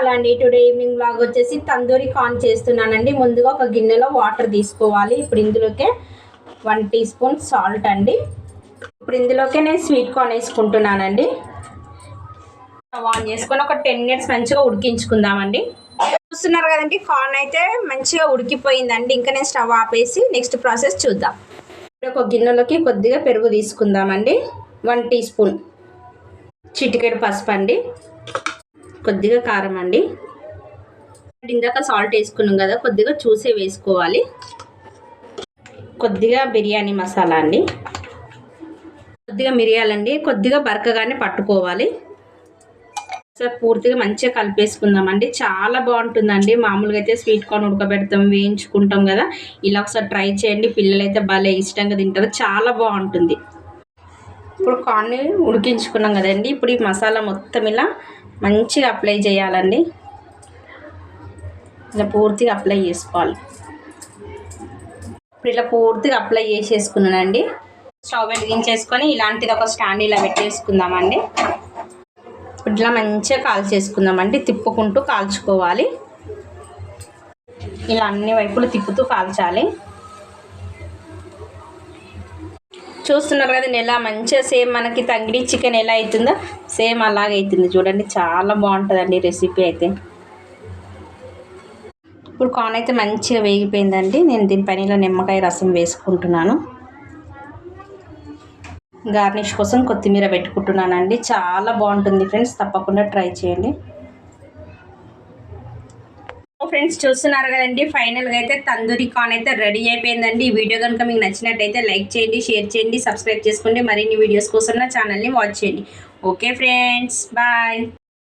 Hello అండి today evening blog వచ్చేసి tandoori corn చేస్తున్నానండి. ముందుగా ఒక గిన్నెలో వాటర్ తీసుకోవాలి. ఇప్పుడు ఇందులోకే వన్ టీ స్పూన్ సాల్ట్ అండి. ఇప్పుడు ఇందులోకే నేను స్వీట్ కార్న్ వేసుకుంటున్నానండి. స్టవ్ ఆన్ చేసుకొని ఒక టెన్ మినిట్స్ మంచిగా ఉడికించుకుందామండి. చూస్తున్నారు కదండి కార్న్ అయితే మంచిగా ఉడికిపోయిందండి. ఇంకా నేను స్టవ్ ఆపేసి నెక్స్ట్ ప్రాసెస్ చూద్దాం. ఇప్పుడు ఒక గిన్నెలోకి కొద్దిగా పెరుగు తీసుకుందామండి. వన్ టీ స్పూన్ చిటికెడు పసుపు అండి. కొద్దిగా కారం అండి. ఇందాక సాల్ట్ వేసుకున్నాం కదా కొద్దిగా చూసే వేసుకోవాలి. కొద్దిగా బిర్యానీ మసాలా అండి. కొద్దిగా మిరియాలండి కొద్దిగా బరకగానే పట్టుకోవాలి. సార్ పూర్తిగా మంచిగా కలిపేసుకుందామండి చాలా బాగుంటుందండి. మామూలుగా అయితే స్వీట్ కార్న్ ఉడకబెడతాం వేయించుకుంటాం కదా. ఇలా ఒకసారి ట్రై చేయండి. పిల్లలు అయితే భలే ఇష్టంగా తింటారు. చాలా బాగుంటుంది. ఇప్పుడు కార్న్ ఉడికించుకున్నాం కదండి. ఇప్పుడు ఈ మసాలా మొత్తం ఇలా మంచిగా అప్లై చేయాలండి. ఇలా పూర్తిగా అప్లై చేసుకోవాలి. ఇప్పుడు ఇలా పూర్తిగా అప్లై చేసేసుకున్నానండి. స్టవ్ వెలిగించేసుకొని ఇలాంటిది ఒక స్టాండ్ ఇలా పెట్టేసుకుందామండి. ఇప్పుడు ఇట్లా మంచిగా కాల్చేసుకుందామండి. తిప్పుకుంటూ కాల్చుకోవాలి. ఇలా అన్ని వైపులు తిప్పుతూ కాల్చాలి. చూస్తున్నారు కదా ఎలా మంచిగా సేమ్ మనకి తంగిడి చికెన్ ఎలా అవుతుందో సేమ్ అలాగే అవుతుంది చూడండి చాలా బాగుంటుందండి రెసిపీ అయితే. ఇప్పుడు కార్న్ అయితే మంచిగా వేగిపోయిందండి. నేను దీనిపైన ఇలా నిమ్మకాయ రసం వేసుకుంటున్నాను. గార్నిష్ కోసం కొత్తిమీర పెట్టుకుంటున్నానండి. చాలా బాగుంటుంది ఫ్రెండ్స్ తప్పకుండా ట్రై చేయండి. ఫ్రెండ్స్ చూస్తున్నారు కదండి ఫైనల్గా అయితే తందూరి కాన్ అయితే రెడీ అయిపోయిందండి. ఈ వీడియో కనుక మీకు నచ్చినట్టయితే లైక్ చేయండి షేర్ చేయండి సబ్స్క్రైబ్ చేసుకోండి. మరిన్ని వీడియోస్ కోసం నా ఛానల్ని వాచ్ చేయండి. Okay friends bye.